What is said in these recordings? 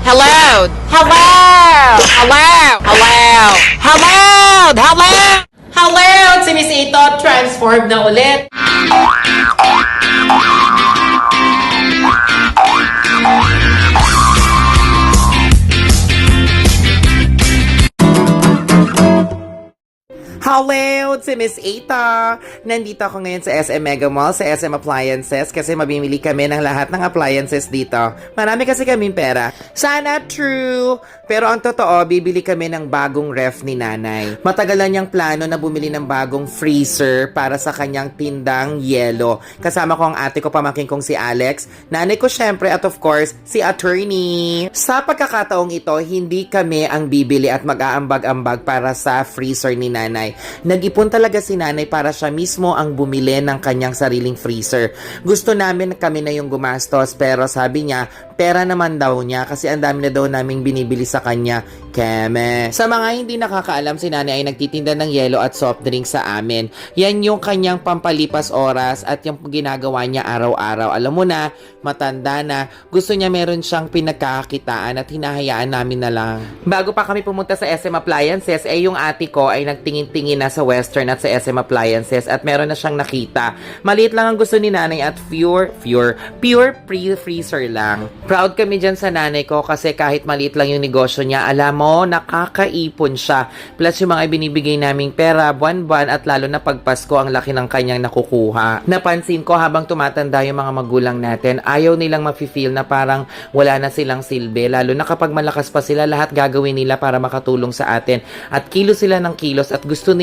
Hello! Hello! Hello! Hello! Hello! Hello! Hello! Si Miss Ito, transformed na ulit. Hello! Si Miss Ita! Nandito ako ngayon sa SM Mega Mall, sa SM Appliances, kasi mabimili kami ng lahat ng appliances dito. Marami kasi kaming pera. Sana true! Pero ang totoo, bibili kami ng bagong ref ni nanay. Matagal na niyang plano na bumili ng bagong freezer para sa kanyang tindang yelo. Kasama ko ang ate ko, pamangkin kong si Alex, nanay ko syempre, at of course, si attorney. Sa pagkakataong ito, hindi kami ang bibili at mag-aambag-ambag para sa freezer ni nanay. Nag-ipon talaga si nanay para siya mismo ang bumili ng kanyang sariling freezer. Gusto namin na kami na yung gumastos pero sabi niya, pera naman daw niya kasi ang dami na daw naming binibili sa kanya. Keme. Sa mga hindi nakakaalam, si nanay ay nagtitinda ng yelo at soft drink sa amin. Yan yung kanyang pampalipas oras at yung ginagawa niya araw-araw. Alam mo na, matanda na, gusto niya meron siyang pinagkakakitaan at hinahayaan namin na lang. Bago pa kami pumunta sa SM Appliances, eh yung ate ko ay nagtingin-tingin na sa Western at sa SM Appliances at meron na siyang nakita. Maliit lang ang gusto ni nanay at pure, pure, pure pre-freezer lang. Proud kami dyan sa nanay ko kasi kahit maliit lang yung negosyo niya, alam mo, nakakaipon siya. Plus yung mga binibigay naming pera, buwan-buwan at lalo na pag Pasko, ang laki ng kanyang nakukuha. Napansin ko habang tumatanda yung mga magulang natin, ayaw nilang mafe-feel na parang wala na silang silbi. Lalo na kapag malakas pa sila, lahat gagawin nila para makatulong sa atin. At kilos sila ng kilos at gusto nila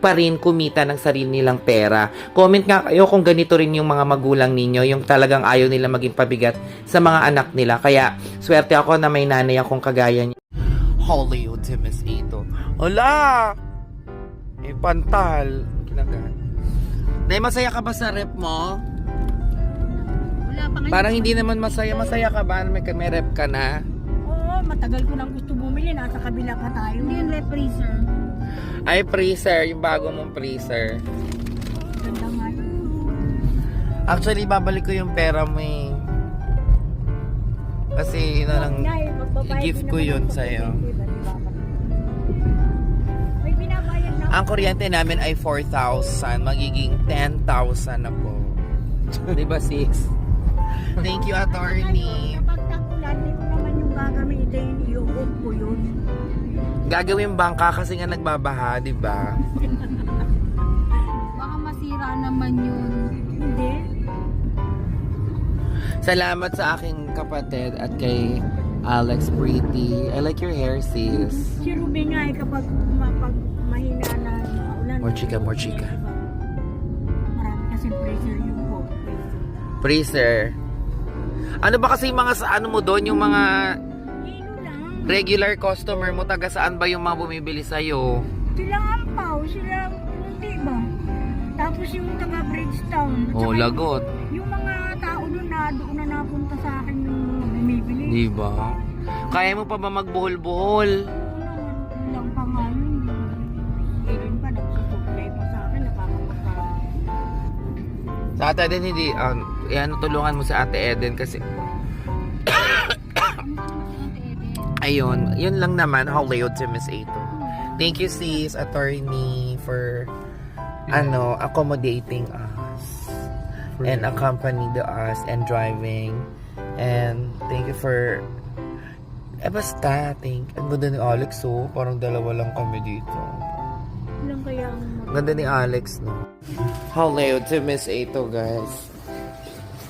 pa rin kumita ng sarili nilang pera. Comment nga kayo kung ganito rin yung mga magulang ninyo, yung talagang ayaw nila maging pabigat sa mga anak nila. Kaya, swerte ako na may nanay akong kagaya niya. Hollywood si Miss Ito. Hola! Eh, pantal. Kinagat. Nay, masaya ka ba sa rep mo? Wala pa ngayon. Parang hindi naman masaya. Masaya ka ba? May, may rep ka na? Oo, matagal ko nang gusto bumili. Nasa kabila pa tayo. Hindi yung left freezer. Ay, freezer. Yung bago mong freezer. Actually, babalik ko yung pera mo eh. Kasi, yun na lang, i-gift ko yun sa'yo. Diba, diba? Ang kuryente namin ay 4,000. Magiging 10,000 na po. Di ba, sis? Thank you, attorney. Gagawin bangka kasi nga nagbabaha, di ba? Baka masira naman yun. Hindi. Salamat sa aking kapatid at kay Alex Pretty. I like your hair, sis. Si Ruby nga eh, kapag mapag mahina na maulan. More chika, more chika. Diba? Marami kasi freezer yung po. Freezer. Ano ba kasi yung mga sa ano mo doon, yung mga. Regular customer mo, taga saan ba yung mga bumibili sa'yo? Sila ampaw, sila hindi ba? Tapos yung taga Bridgetown. Oh, saka lagot. Yung mga tao doon na doon na napunta sa akin yung bumibili. Di ba? Kaya mo pa ba magbuhol-buhol? Lang pa nga yun. Kailan pa nagsusupply pa sa akin, nakakapagka... Sa ate Eden, hindi, um, yan, tulungan mo sa ate Eden kasi, ayun, yun lang naman, si Miss Ato. Thank you, sis, attorney, for, ano, accommodating us. And accompanied us and driving. And thank you for, eh basta, thank, ang ganda ni Alex, oh, parang dalawa lang kami dito. Ilang kaya ang... Ang Ganda ni Alex, no? Hollywood si Miss Ato, guys.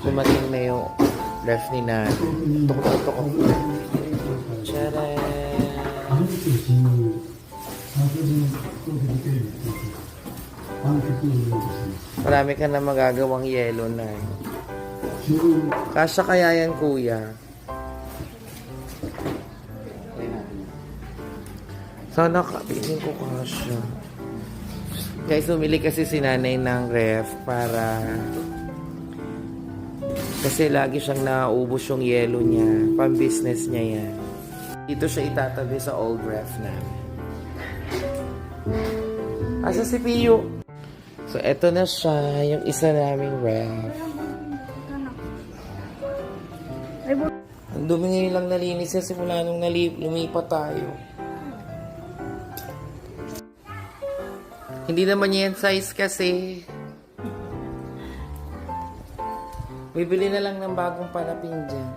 Dumating na yung ref ni na. Ito ko, ito ko. Tcharan! Marami ka na magagawang yelo na eh. Kasya kaya yan, kuya? Sana kapitin ko kasya. Guys, umili kasi si nanay ng ref para kasi lagi siyang nauubos yung yelo niya. Pang-business niya yan. Dito siya itatabi sa old ref namin. Asa si Pio? So, eto na siya, yung isa naming ref. Ang dumi ngayon lang nalinis yan simula nung lumipat tayo. Hindi naman yan size kasi. Bibili na lang ng bagong panapin dyan.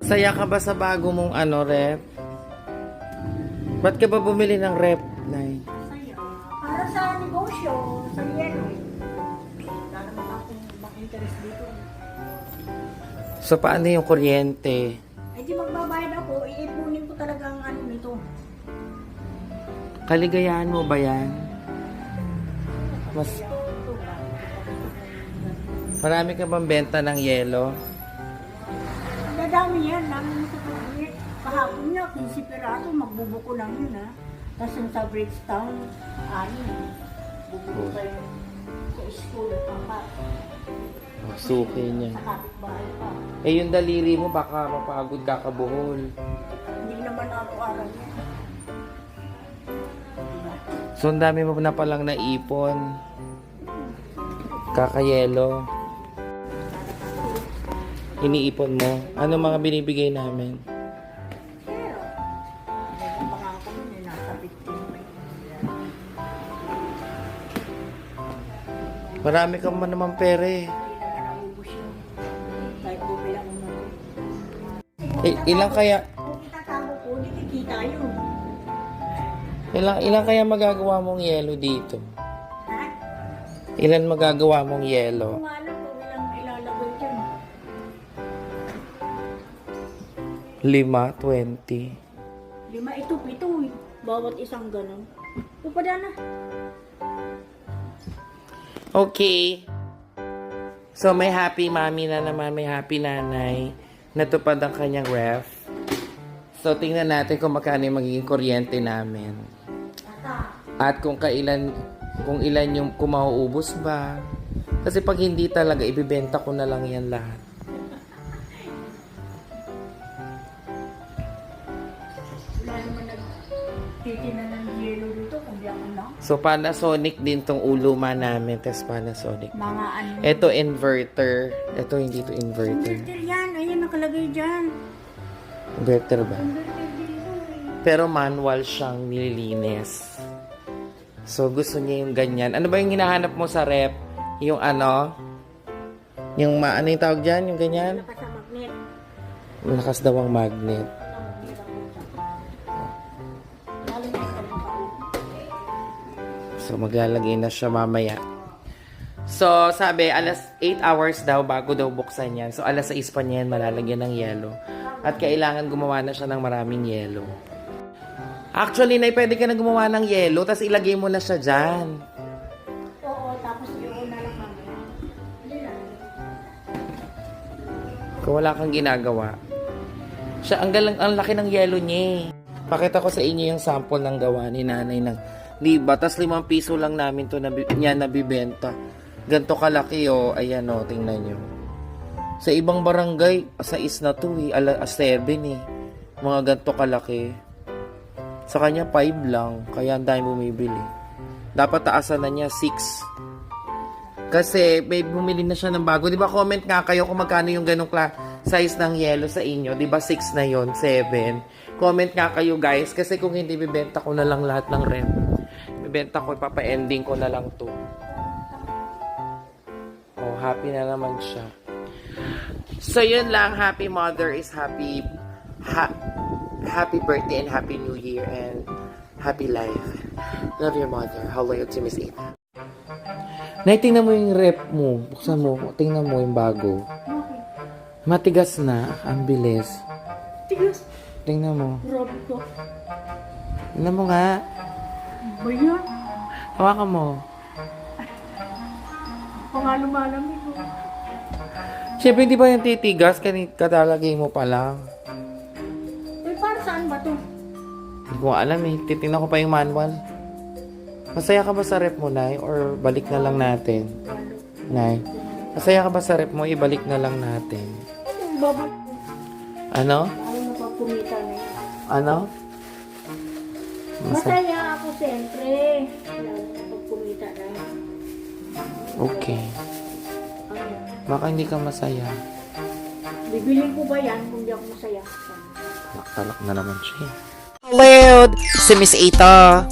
Saya ka ba sa bago mong ano, rep? Ba't ka ba bumili ng rep, Nay? Para sa negosyo, sa yelo. Wala naman akong dito. So, paano yung kuryente? Ay di magbabayad ako, iipunin ko talaga ang ano nito. Kaligayahan mo ba yan? Mas marami ka bang benta ng yelo? Dadami yan, namin sa kulit. Kahapon niya, 15 peraso, magbubuko lang yun ha. Tapos yung sa Bridgetown, ani. Bubuko pa yung sa school, papa. Oh, suki niya. Sa kapitbahay pa. Eh, yung daliri mo, baka mapagod ka kabuhol. Hindi naman araw-araw yan. Diba? So, ang dami mo na palang naipon. Kakayelo. Iniipon mo. Ano mga binibigay namin? Marami ka man naman pera eh. Eh, ilang kaya, ilang, ilang kaya magagawa mong yelo dito? Ilan magagawa mong yelo? Lima, twenty. Lima ito, pito eh. Bawat isang ganun. Upada na. Okay. So, may happy mami na naman, may happy nanay. Natupad ang kanyang ref. So, tingnan natin kung magkano yung magiging kuryente namin. At kung kailan, kung ilan yung kung mauubos ba. Kasi pag hindi talaga, ibibenta ko na lang yan lahat. Nagtitina ng yelo dito, ako lang. So, Panasonic din tong uluma namin. Tapos Panasonic. Mga ano. Ito, inverter. Ito, hindi to inverter. Inverter yan. Ayan, nakalagay dyan. Inverter ba? Inverter dito eh. Pero manual siyang nililinis. So, gusto niya yung ganyan. Ano ba yung hinahanap mo sa rep? Yung ano? Yung ma ano yung tawag dyan? Yung ganyan? Naka sa magnet. Malakas daw ang magnet. So, maglalagay na siya mamaya. So, sabi, alas 8 hours daw bago daw buksan yan. So, alas 6 pa niyan malalagyan ng yelo. At kailangan gumawa na siya ng maraming yelo. Actually, Nay, pwede ka na gumawa ng yelo, tapos ilagay mo na siya dyan. Oo, tapos yun na lang. Kung wala kang ginagawa. Siya, ang, galang, ang laki ng yelo niya eh. Pakita ko sa inyo yung sample ng gawa ni nanay ng liba. Tapos limang piso lang namin to na, niya nabibenta. Ganto kalaki oh. Ayan oh, tingnan nyo. Sa ibang barangay, sa is na to eh. Ala, 7 eh. Mga ganto kalaki. Sa kanya 5 lang. Kaya ang dami bumibili. Dapat taasan na niya 6. Kasi may bumili na siya ng bago. 'Di ba comment nga kayo kung magkano yung ganong size ng yellow sa inyo. 'Di ba 6 na 'yon, 7. Comment nga kayo guys kasi kung hindi bibenta ko na lang lahat ng rem. Bibenta ko ipapa-ending ko na lang 'to. Oh, happy na naman siya. So yun lang, happy mother is happy ha- happy birthday and happy new year and happy life. Love your mother. How loyal to Miss Ava. Nay, tingnan mo yung rep mo. Buksan mo. Tingnan mo yung bago. Matigas na. Ang bilis. Tigas. Tingnan mo. Grabe ko. Tingnan mo nga. Ba yan? Hawakan mo. Kung nga lumalamig ko. Siyempre, hindi ba yung titigas? Kanit katalagay mo pa lang. Eh, para saan ba to? Hindi ko alam eh. Titingnan ko pa yung manual. Masaya ka ba sa rep mo, Nay? Or balik na lang natin? Nay? Masaya ka ba sa rep mo? Ibalik na lang natin. Ano? Ano? Ano na yun? Ano? Masaya. Siyempre. Lalo na. Okay. Ano? Baka hindi ka masaya. Bibili ko ba yan kung di ako masaya? Talak na naman siya. Hello! Si Miss Ita.